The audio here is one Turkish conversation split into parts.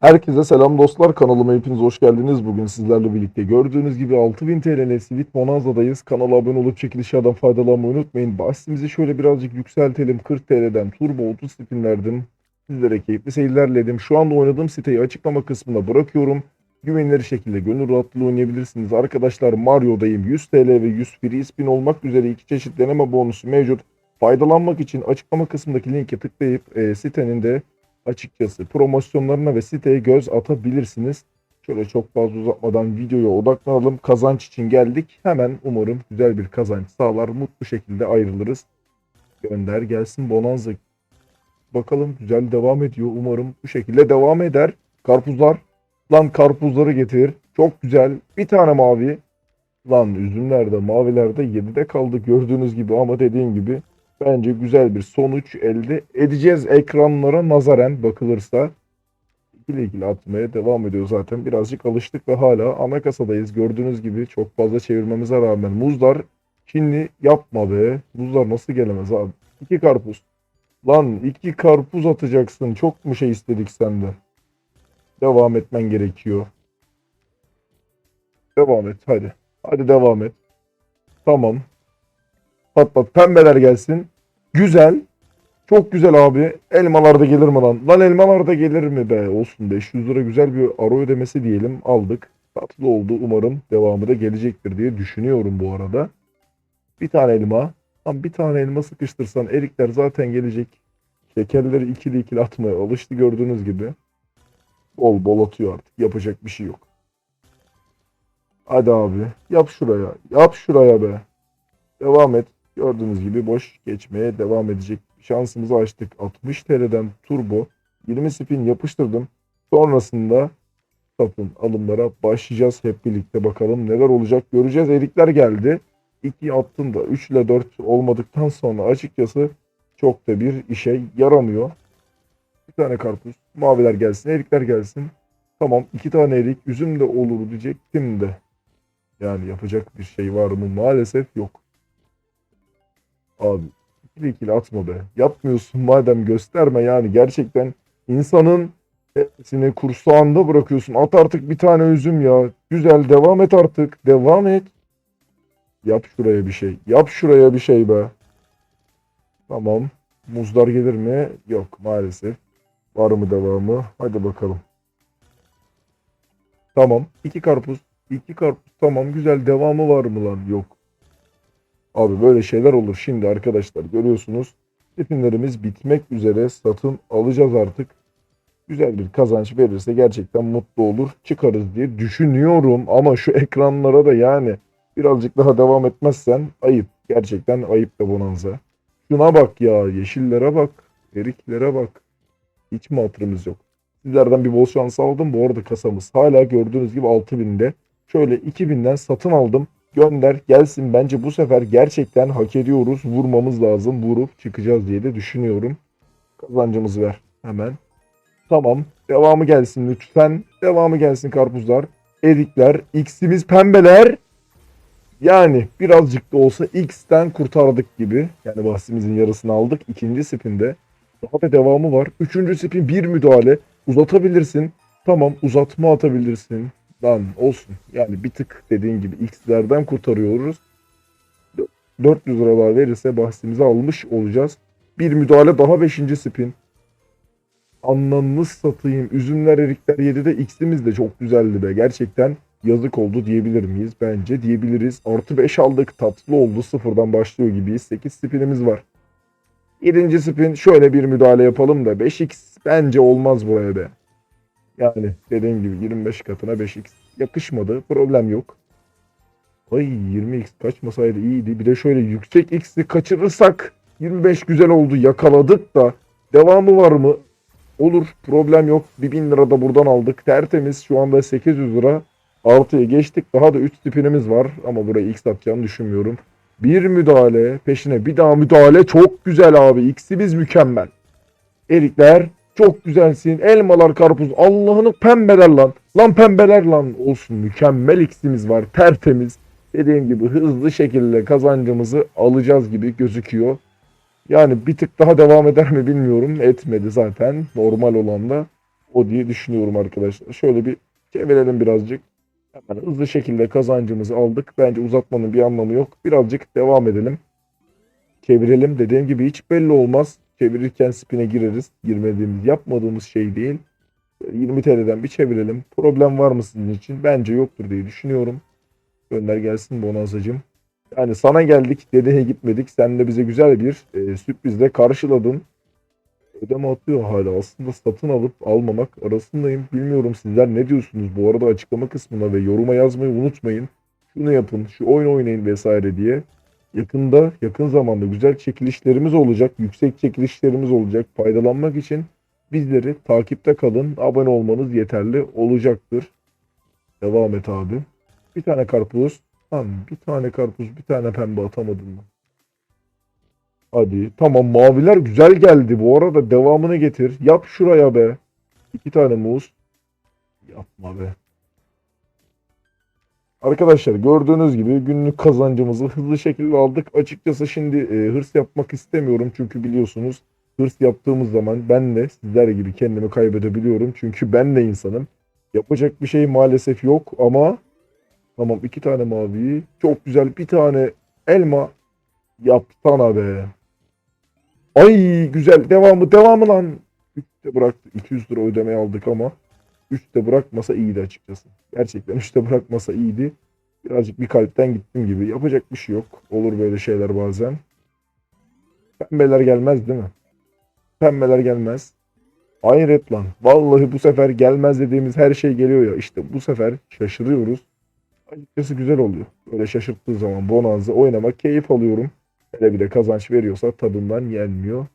Herkese selam dostlar. Kanalıma hepiniz hoş geldiniz. Bugün sizlerle birlikte gördüğünüz gibi 6000 TL'le Sweet Bonanza'dayız. Kanala abone olup çekilişlerden faydalanmayı unutmayın. Bahsimizi şöyle birazcık yükseltelim. 40 TL'den Turbo 30 spin verdim. Sizlere keyifli seyirler diledim. Şu anda oynadığım siteyi açıklama kısmına bırakıyorum. Güvenilir şekilde gönül rahatlığıyla oynayabilirsiniz. Arkadaşlar Mario'dayım. 100 TL ve 100 free spin olmak üzere iki çeşit deneme bonusu mevcut. Faydalanmak için açıklama kısmındaki linke tıklayıp e, sitenin de açıkçası promosyonlarına ve siteye göz atabilirsiniz. Şöyle çok fazla uzatmadan videoya odaklanalım. Kazanç için geldik. Hemen umarım güzel bir kazanç sağlar. Mutlu şekilde ayrılırız. Gönder gelsin Bonanza. Bakalım güzel devam ediyor. Umarım bu şekilde devam eder. Karpuzlar. Lan karpuzları getir. Çok güzel. Bir tane mavi. Lan üzümlerde, mavilerde 7'de kaldı gördüğünüz gibi ama dediğim gibi bence güzel bir sonuç elde edeceğiz ekranlara nazaran bakılırsa. İkili ikili atmaya devam ediyor zaten. Birazcık alıştık ve hala ana kasadayız. Gördüğünüz gibi çok fazla çevirmemize rağmen muzlar Çinli yapma be. Muzlar nasıl gelemez abi? İki karpuz. Lan iki karpuz atacaksın. Çok mu şey istedik sende? Devam etmen gerekiyor. Devam et hadi. Hadi devam et. Tamam. Patlat. Pembeler gelsin. Güzel. Çok güzel abi. Elmalar da gelir mi lan? Lan elmalar da gelir mi be? Olsun 500 lira güzel bir aro ödemesi diyelim. Aldık. Tatlı oldu. Umarım devamı da gelecektir diye düşünüyorum bu arada. Bir tane elma. Lan bir tane elma sıkıştırsan erikler zaten gelecek. Şekerleri ikili ikili atmaya alıştı gördüğünüz gibi. Bol bol atıyor artık. Yapacak bir şey yok. Hadi abi. Yap şuraya. Yap şuraya be. Devam et. Gördüğünüz gibi boş geçmeye devam edecek. Şansımızı açtık. 60 TL'den turbo 20 spin yapıştırdım. Sonrasında satın alımlara başlayacağız hep birlikte bakalım neler olacak göreceğiz. Erikler geldi. 2 attım da 3 ile 4 olmadıktan sonra açıkçası çok da bir işe yaramıyor. Bir tane karpuz. Maviler gelsin. Erikler gelsin. Tamam. iki tane erik. Üzüm de olur diyecektim de. Yani yapacak bir şey var mı? Maalesef yok. Abi ikili ikili atma be. Yapmıyorsun madem gösterme yani gerçekten insanın hepsini kursağında bırakıyorsun. At artık bir tane üzüm ya. Güzel devam et artık. Devam et. Yap şuraya bir şey. Yap şuraya bir şey be. Tamam. Muzlar gelir mi? Yok maalesef. Var mı devamı? Hadi bakalım. Tamam. iki karpuz. iki karpuz. Tamam güzel. Devamı var mı lan? Yok. Abi böyle şeyler olur. Şimdi arkadaşlar görüyorsunuz. Spinlerimiz bitmek üzere. Satın alacağız artık. Güzel bir kazanç verirse gerçekten mutlu olur. Çıkarız diye düşünüyorum. Ama şu ekranlara da yani birazcık daha devam etmezsen ayıp. Gerçekten ayıp da bonanza. Şuna bak ya. Yeşillere bak. Eriklere bak. Hiç mi hatırımız yok? Sizlerden bir bol şans aldım. Bu arada kasamız hala gördüğünüz gibi 6000'de. Şöyle 2000'den satın aldım. Gönder gelsin. Bence bu sefer gerçekten hak ediyoruz. Vurmamız lazım. Vurup çıkacağız diye de düşünüyorum. Kazancımızı ver hemen. Tamam. Devamı gelsin lütfen. Devamı gelsin karpuzlar. Erikler. X'imiz pembeler. Yani birazcık da olsa X'ten kurtardık gibi. Yani bahsimizin yarısını aldık. İkinci spinde. Daha da devamı var. Üçüncü spin bir müdahale. Uzatabilirsin. Tamam uzatma atabilirsin. Lan olsun. Yani bir tık dediğin gibi X'lerden kurtarıyoruz. 400 lira daha verirse bahsimizi almış olacağız. Bir müdahale daha 5. spin. Anlamını satayım. Üzümler erikler 7'de X'imiz de çok güzeldi be. Gerçekten yazık oldu diyebilir miyiz? Bence diyebiliriz. Artı 5 aldık. Tatlı oldu. Sıfırdan başlıyor gibiyiz. 8 spinimiz var. 7. spin şöyle bir müdahale yapalım da 5x bence olmaz buraya be. Yani dediğim gibi 25 katına 5x yakışmadı. Problem yok. Ay 20x kaçmasaydı iyiydi. Bir de şöyle yüksek x'i kaçırırsak 25 güzel oldu. Yakaladık da devamı var mı? Olur. Problem yok. Bir 1000 lira da buradan aldık. Tertemiz. Şu anda 800 lira. Artıya geçtik. Daha da 3 tipinimiz var. Ama buraya x atacağını düşünmüyorum. Bir müdahale. Peşine bir daha müdahale. Çok güzel abi. X'imiz mükemmel. Erikler çok güzelsin. Elmalar karpuz. Allah'ını pembeler lan. Lan pembeler lan. Olsun mükemmel X'imiz var. Tertemiz. Dediğim gibi hızlı şekilde kazancımızı alacağız gibi gözüküyor. Yani bir tık daha devam eder mi bilmiyorum. Etmedi zaten. Normal olan da o diye düşünüyorum arkadaşlar. Şöyle bir çevirelim birazcık. Hemen hızlı şekilde kazancımızı aldık. Bence uzatmanın bir anlamı yok. Birazcık devam edelim. Çevirelim. Dediğim gibi hiç belli olmaz. Çevirirken spine gireriz. Girmediğimiz, yapmadığımız şey değil. 20 TL'den bir çevirelim. Problem var mı sizin için? Bence yoktur diye düşünüyorum. Gönder gelsin Bonazacığım. Yani sana geldik, dedeye gitmedik. Sen de bize güzel bir e, sürprizle karşıladın. Ödeme atıyor hala. Aslında satın alıp almamak arasındayım. Bilmiyorum sizler ne diyorsunuz? Bu arada açıklama kısmına ve yoruma yazmayı unutmayın. Şunu yapın, şu oyun oynayın vesaire diye. Yakında, yakın zamanda güzel çekilişlerimiz olacak. Yüksek çekilişlerimiz olacak. Faydalanmak için bizleri takipte kalın. Abone olmanız yeterli olacaktır. Devam et abi. Bir tane karpuz. Lan bir tane karpuz, bir tane pembe atamadın mı? Hadi. Tamam maviler güzel geldi. Bu arada devamını getir. Yap şuraya be. İki tane muz. Yapma be. Arkadaşlar gördüğünüz gibi günlük kazancımızı hızlı şekilde aldık. Açıkçası şimdi e, hırs yapmak istemiyorum. Çünkü biliyorsunuz hırs yaptığımız zaman ben de sizler gibi kendimi kaybedebiliyorum. Çünkü ben de insanım. Yapacak bir şey maalesef yok ama tamam iki tane mavi. Çok güzel bir tane elma yapsana be. Ay güzel devamı devamı lan. 3'te bıraktı. 200 lira ödemeyi aldık ama 3'te bırakmasa iyiydi açıkçası. Gerçekten 3'te bırakmasa iyiydi. Birazcık bir kalpten gittim gibi. Yapacak bir şey yok. Olur böyle şeyler bazen. Pembeler gelmez değil mi? Pembeler gelmez. Hayret lan. Vallahi bu sefer gelmez dediğimiz her şey geliyor ya. İşte bu sefer şaşırıyoruz. Açıkçası güzel oluyor. Böyle şaşırttığı zaman bonanza oynamak keyif alıyorum. Hele bir de kazanç veriyorsa tadından yenmiyor.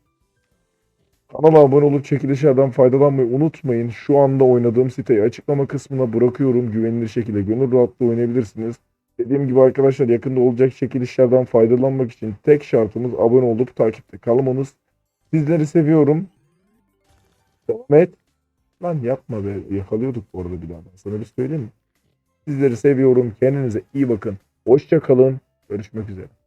Kanala abone olup çekilişlerden faydalanmayı unutmayın. Şu anda oynadığım siteyi açıklama kısmına bırakıyorum. Güvenilir şekilde gönül rahatlığı oynayabilirsiniz. Dediğim gibi arkadaşlar yakında olacak çekilişlerden faydalanmak için tek şartımız abone olup takipte kalmanız. Sizleri seviyorum. Devam et. Lan yapma be. Yakalıyorduk bu arada bir. Ben sana bir söyleyeyim mi? Sizleri seviyorum. Kendinize iyi bakın. Hoşça kalın. Görüşmek üzere.